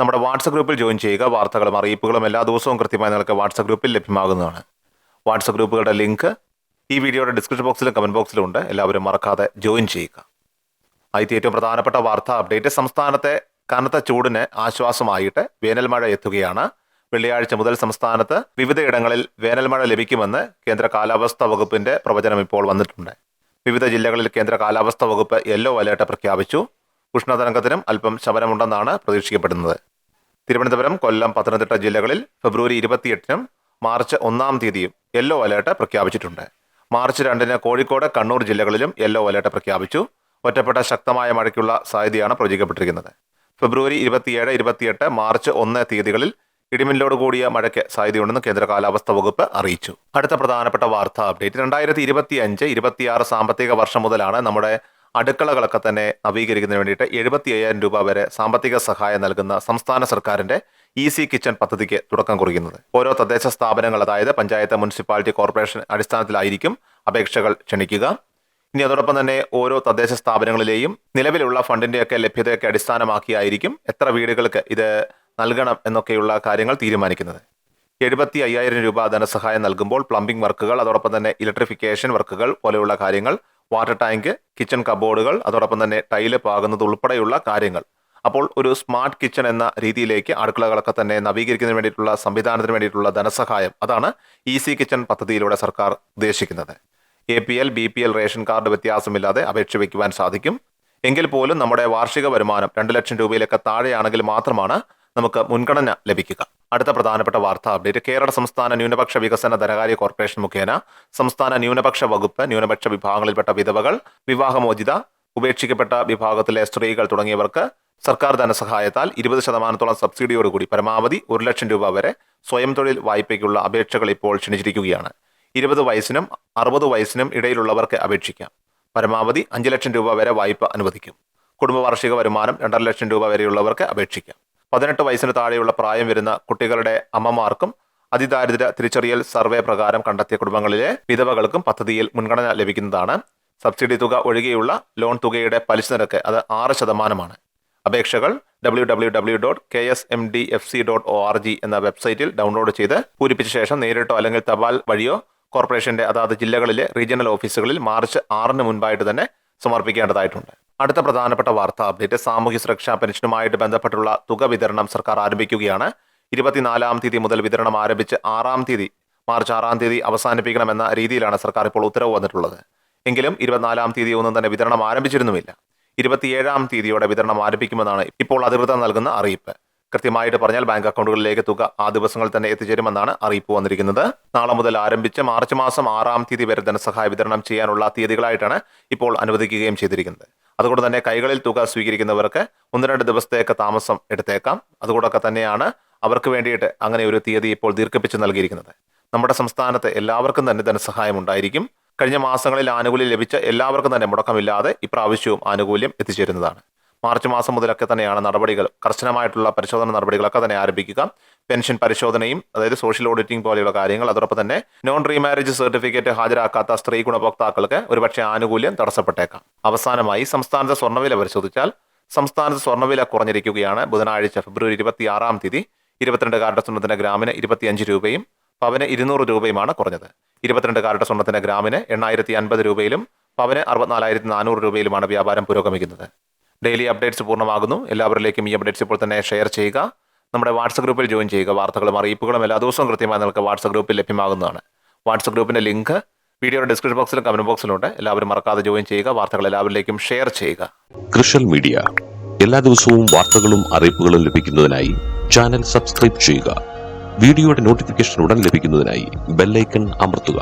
നമ്മുടെ വാട്സപ്പ് ഗ്രൂപ്പിൽ ജോയിൻ ചെയ്യുക വാർത്തകളും അറിയിപ്പുകളും എല്ലാ ദിവസവും കൃത്യമായി നിങ്ങൾക്ക് വാട്സപ്പ് ഗ്രൂപ്പിൽ ലഭ്യമാകുന്നതാണ്. വാട്സപ്പ് ഗ്രൂപ്പുകളുടെ ലിങ്ക് ഈ വീഡിയോയുടെ ഡിസ്ക്രിപ്ഷൻ ബോക്സിലും കമന്റ് ബോക്സിലും ഉണ്ട്. എല്ലാവരും മറക്കാതെ ജോയിൻ ചെയ്യുക. ആദ്യത്തെ ഏറ്റവും പ്രധാനപ്പെട്ട വാർത്താ അപ്ഡേറ്റ് സംസ്ഥാനത്തെ കനത്ത ചൂടിന് ആശ്വാസമായിട്ട് വേനൽമഴ എത്തുകയാണ്. വെള്ളിയാഴ്ച മുതൽ സംസ്ഥാനത്ത് വിവിധയിടങ്ങളിൽ വേനൽ മഴ ലഭിക്കുമെന്ന് കേന്ദ്ര കാലാവസ്ഥാ വകുപ്പിന്റെ പ്രവചനം ഇപ്പോൾ വന്നിട്ടുണ്ട്. വിവിധ ജില്ലകളിൽ കേന്ദ്ര കാലാവസ്ഥാ വകുപ്പ് യെല്ലോ അലേർട്ട് പ്രഖ്യാപിച്ചു. ഉഷ്ണതരംഗത്തിനും അല്പം ശമനമുണ്ടെന്നാണ് പ്രതീക്ഷിക്കപ്പെടുന്നത്. തിരുവനന്തപുരം കൊല്ലം പത്തനംതിട്ട ജില്ലകളിൽ ഫെബ്രുവരി ഇരുപത്തിയെട്ടിനും മാർച്ച് ഒന്നാം തീയതിയും യെല്ലോ അലേർട്ട് പ്രഖ്യാപിച്ചിട്ടുണ്ട്. മാർച്ച് രണ്ടിന് കോഴിക്കോട് കണ്ണൂർ ജില്ലകളിലും യെല്ലോ അലേർട്ട് പ്രഖ്യാപിച്ചു. ഒറ്റപ്പെട്ട ശക്തമായ മഴയ്ക്കുള്ള സാധ്യതയാണ് പ്രവചിക്കപ്പെട്ടിരിക്കുന്നത് ഫെബ്രുവരി ഇരുപത്തിയേഴ് ഇരുപത്തിയെട്ട് മാർച്ച് ഒന്ന് തീയതികളിൽ ഇടിമിന്നലോട് കൂടിയ മഴയ്ക്ക് സാധ്യതയുണ്ടെന്ന് കേന്ദ്ര കാലാവസ്ഥാ വകുപ്പ് അറിയിച്ചു. അടുത്ത പ്രധാനപ്പെട്ട വാർത്താ അപ്ഡേറ്റ്. രണ്ടായിരത്തി ഇരുപത്തി അഞ്ച് ഇരുപത്തിയാറ് സാമ്പത്തിക വർഷം മുതലാണ് നമ്മുടെ അടുക്കളകളൊക്കെ തന്നെ നവീകരിക്കുന്നതിന് വേണ്ടിയിട്ട് എഴുപത്തി അയ്യായിരം രൂപ വരെ സാമ്പത്തിക സഹായം നൽകുന്ന സംസ്ഥാന സർക്കാരിന്റെ ഈസി കിച്ചൺ പദ്ധതിക്ക് തുടക്കം കുറിക്കുന്നത്. ഓരോ തദ്ദേശ സ്ഥാപനങ്ങൾ അതായത് പഞ്ചായത്ത് മുനിസിപ്പാലിറ്റി കോർപ്പറേഷൻ അടിസ്ഥാനത്തിലായിരിക്കും അപേക്ഷകൾ ക്ഷണിക്കുക. ഇനി അതോടൊപ്പം തന്നെ ഓരോ തദ്ദേശ സ്ഥാപനങ്ങളിലെയും നിലവിലുള്ള ഫണ്ടിന്റെയൊക്കെ ലഭ്യതയൊക്കെ അടിസ്ഥാനമാക്കിയായിരിക്കും എത്ര വീടുകൾക്ക് ഇത് നൽകണം എന്നൊക്കെയുള്ള കാര്യങ്ങൾ തീരുമാനിക്കുന്നത്. എഴുപത്തി അയ്യായിരം രൂപ ധനസഹായം നൽകുമ്പോൾ പ്ലംബിംഗ് വർക്കുകൾ അതോടൊപ്പം തന്നെ ഇലക്ട്രിഫിക്കേഷൻ വർക്കുകൾ പോലെയുള്ള കാര്യങ്ങൾ വാട്ടർ ടാങ്ക് കിച്ചൺ കബോർഡുകൾ അതോടൊപ്പം തന്നെ ടൈൽ പാകുന്നത് ഉൾപ്പെടെയുള്ള കാര്യങ്ങൾ. അപ്പോൾ ഒരു സ്മാർട്ട് കിച്ചൺ എന്ന രീതിയിലേക്ക് അടുക്കളകളൊക്കെ തന്നെ നവീകരിക്കുന്നതിന് വേണ്ടിയിട്ടുള്ള സംവിധാനത്തിന് വേണ്ടിയിട്ടുള്ള ധനസഹായം. അതാണ് ഈസി കിച്ചൺ പദ്ധതിയിലൂടെ സർക്കാർ ഉദ്ദേശിക്കുന്നത്. A P L B P L ration card വ്യത്യാസമില്ലാതെ അപേക്ഷ വയ്ക്കുവാൻ സാധിക്കും. എങ്കിൽ പോലും നമ്മുടെ വാർഷിക വരുമാനം രണ്ട് ലക്ഷം രൂപയിലൊക്കെ താഴെയാണെങ്കിൽ മാത്രമാണ് നമുക്ക് മുൻഗണന ലഭിക്കുക. അടുത്ത പ്രധാനപ്പെട്ട വാർത്താ അപ്ഡേറ്റ് കേരള സംസ്ഥാന ന്യൂനപക്ഷ വികസന ധനകാര്യ കോർപ്പറേഷൻ മുഖേന സംസ്ഥാന ന്യൂനപക്ഷ വകുപ്പ് ന്യൂനപക്ഷ വിഭാഗങ്ങളിൽപ്പെട്ട വിധവകൾ വിവാഹമോചിത ഉപേക്ഷിക്കപ്പെട്ട വിഭാഗത്തിലെ സ്ത്രീകൾ തുടങ്ങിയവർക്ക് സർക്കാർ ധനസഹായത്താൽ ഇരുപത് ശതമാനത്തോളം സബ്സിഡിയോടുകൂടി പരമാവധി ഒരു ലക്ഷം രൂപ വരെ സ്വയം തൊഴിൽ വായ്പയ്ക്കുള്ള അപേക്ഷകൾ ഇപ്പോൾ ക്ഷണിച്ചിരിക്കുകയാണ്. ഇരുപത് വയസ്സിനും അറുപത് വയസ്സിനും ഇടയിലുള്ളവർക്ക് അപേക്ഷിക്കാം. പരമാവധി അഞ്ച് ലക്ഷം രൂപ വരെ വായ്പ അനുവദിക്കും. കുടുംബ വാർഷിക വരുമാനം രണ്ടര ലക്ഷം രൂപ വരെയുള്ളവർക്ക് അപേക്ഷിക്കാം. പതിനെട്ട് വയസ്സിന് താഴെയുള്ള പ്രായം വരുന്ന കുട്ടികളുടെ അമ്മമാർക്കും അതിദാരിദ്ര്യ തിരിച്ചറിയൽ സർവേ പ്രകാരം കണ്ടെത്തിയ കുടുംബങ്ങളിലെ വിധവകൾക്കും പദ്ധതിയിൽ മുൻഗണന ലഭിക്കുന്നതാണ്. സബ്സിഡി തുക ഒഴികെയുള്ള ലോൺ തുകയുടെ പലിശ നിരക്ക് അത് ആറ് ശതമാനമാണ്. അപേക്ഷകൾ W W dot K S M D F C dot O R G എന്ന വെബ്സൈറ്റിൽ ഡൗൺലോഡ് ചെയ്ത് പൂരിപ്പിച്ച ശേഷം നേരിട്ടോ അല്ലെങ്കിൽ തപാൽ വഴിയോ കോർപ്പറേഷന്റെ അതാത് ജില്ലകളിലെ റീജിയണൽ ഓഫീസുകളിൽ മാർച്ച് ആറിന് മുൻപായിട്ട് തന്നെ സമർപ്പിക്കേണ്ടതായിട്ടുണ്ട്. അടുത്ത പ്രധാനപ്പെട്ട വാർത്ത അപ്ഡേറ്റ് സാമൂഹ്യ സുരക്ഷാ പെൻഷനുമായിട്ട് ബന്ധപ്പെട്ടുള്ള തുക വിതരണം സർക്കാർ ആരംഭിക്കുകയാണ്. ഇരുപത്തിനാലാം തീയതി മുതൽ വിതരണം ആരംഭിച്ച് ആറാം തീയതി മാർച്ച് ആറാം തീയതി അവസാനിപ്പിക്കണമെന്ന രീതിയിലാണ് സർക്കാർ ഇപ്പോൾ ഉത്തരവ് വന്നിട്ടുള്ളത്. എങ്കിലും ഇരുപത്തിനാലാം തീയതി ഒന്നും തന്നെ വിതരണം ആരംഭിച്ചിരുന്നുമില്ല. ഇരുപത്തിയേഴാം തീയതിയോടെ വിതരണം ആരംഭിക്കുമെന്നാണ് ഇപ്പോൾ അധികൃതർ നൽകുന്ന അറിയിപ്പ്. കൃത്യമായിട്ട് പറഞ്ഞാൽ ബാങ്ക് അക്കൗണ്ടുകളിലേക്ക് തുക ആ ദിവസങ്ങളിൽ തന്നെ എത്തിച്ചേരുമെന്നാണ് അറിയിപ്പ് വന്നിരിക്കുന്നത്. നാളെ മുതൽ ആരംഭിച്ച് മാർച്ച് മാസം ആറാം തീയതി വരെ ധനസഹായ വിതരണം ചെയ്യാനുള്ള തീയതികളായിട്ടാണ് ഇപ്പോൾ അനുവദിക്കുകയും ചെയ്തിരിക്കുന്നത്. അതുകൊണ്ട് തന്നെ കൈകളിൽ തുക സ്വീകരിക്കുന്നവർക്ക് ഒന്ന് രണ്ട് ദിവസത്തേക്ക് താമസം എടുത്തേക്കാം. അതുകൊണ്ടൊക്കെ തന്നെയാണ് അവർക്ക് വേണ്ടിയിട്ട് അങ്ങനെ ഒരു തീയതി ഇപ്പോൾ ദീർഘിപ്പിച്ച് നൽകിയിരിക്കുന്നത്. നമ്മുടെ സംസ്ഥാനത്ത് എല്ലാവർക്കും തന്നെ ധനസഹായം ഉണ്ടായിരിക്കും. കഴിഞ്ഞ മാസങ്ങളിൽ ആനുകൂല്യം ലഭിച്ച എല്ലാവർക്കും തന്നെ മുടക്കമില്ലാതെ ഇപ്രാവശ്യവും ആനുകൂല്യം എത്തിച്ചേരുന്നതാണ്. മാർച്ച് മാസം മുതലൊക്കെ തന്നെയാണ് നടപടികൾ കർശനമായിട്ടുള്ള പരിശോധന നടപടികളൊക്കെ തന്നെ ആരംഭിക്കുക. പെൻഷൻ പരിശോധനയും അതായത് സോഷ്യൽ ഓഡിറ്റിംഗ് പോലെയുള്ള കാര്യങ്ങൾ അതോടൊപ്പം തന്നെ നോൺ റീമാരേജ് സർട്ടിഫിക്കറ്റ് ഹാജരാക്കാത്ത സ്ത്രീ ഗുണഭോക്താക്കൾക്ക് ഒരുപക്ഷെ ആനുകൂല്യം തടസ്സപ്പെട്ടേക്കാം. അവസാനമായി സംസ്ഥാനത്തെ സ്വർണവില പരിശോധിച്ചാൽ സംസ്ഥാനത്ത് സ്വർണവില കുറഞ്ഞിരിക്കുകയാണ്. ബുധനാഴ്ച ഫെബ്രുവരി ഇരുപത്തി ആറാം തീയതി ഇരുപത്തിരണ്ട് കാരറ്റ് സ്വർണത്തിന് ഗ്രാമിന് ഇരുപത്തിയഞ്ച് രൂപയും പവന് ഇരുന്നൂറ് രൂപയുമാണ് കുറഞ്ഞത്. ഇരുപത്തിരണ്ട് കാരറ്റ് സ്വർണത്തിന് ഗ്രാമിന് എണ്ണായിരത്തി അൻപത് രൂപയിലും പവന് അറുപത്തിനാലായിരത്തി നാനൂറ് രൂപയിലുമാണ് വ്യാപാരം പുരോഗമിക്കുന്നത്. ഡെയിലി അപ്ഡേറ്റ്സ് പൂർണമാകുന്നു. എല്ലാവരിലേക്കും ഈ അപ്ഡേറ്റ്സ് ഇപ്പോൾ തന്നെ ഷെയർ ചെയ്യുക. നമ്മുടെ വാട്സപ്പ് ഗ്രൂപ്പിൽ ജോയിൻ ചെയ്യുക. വാർത്തകളും അറിയിപ്പുകളും എല്ലാ ദിവസവും കൃത്യമായി നിങ്ങൾക്ക് വാട്സപ്പ് ഗ്രൂപ്പിൽ ലഭ്യമാകുന്നതാണ്. വാട്സപ്പ് ഗ്രൂപ്പിന്റെ ലിങ്ക് വീഡിയോയുടെ ഡിസ്ക്രിപ്ഷൻ ബോക്സിലും കമന്റ് ബോക്സിലുണ്ട് എല്ലാവരും മറക്കാതെ ജോയിൻ ചെയ്യുക. വാർത്തകൾ എല്ലാവരിലേക്കും ഷെയർ ചെയ്യുക. കൃഷൽ മീഡിയ. എല്ലാ ദിവസവും വാർത്തകളും അറിയിപ്പുകളും ലഭിക്കുന്നതിനായി ചാനൽ സബ്സ്ക്രൈബ് ചെയ്യുക. വീഡിയോയുടെ നോട്ടിഫിക്കേഷൻ ഉടൻ ലഭിക്കുന്നതിനായി ബെല്ലൈക്കൺ അമർത്തുക.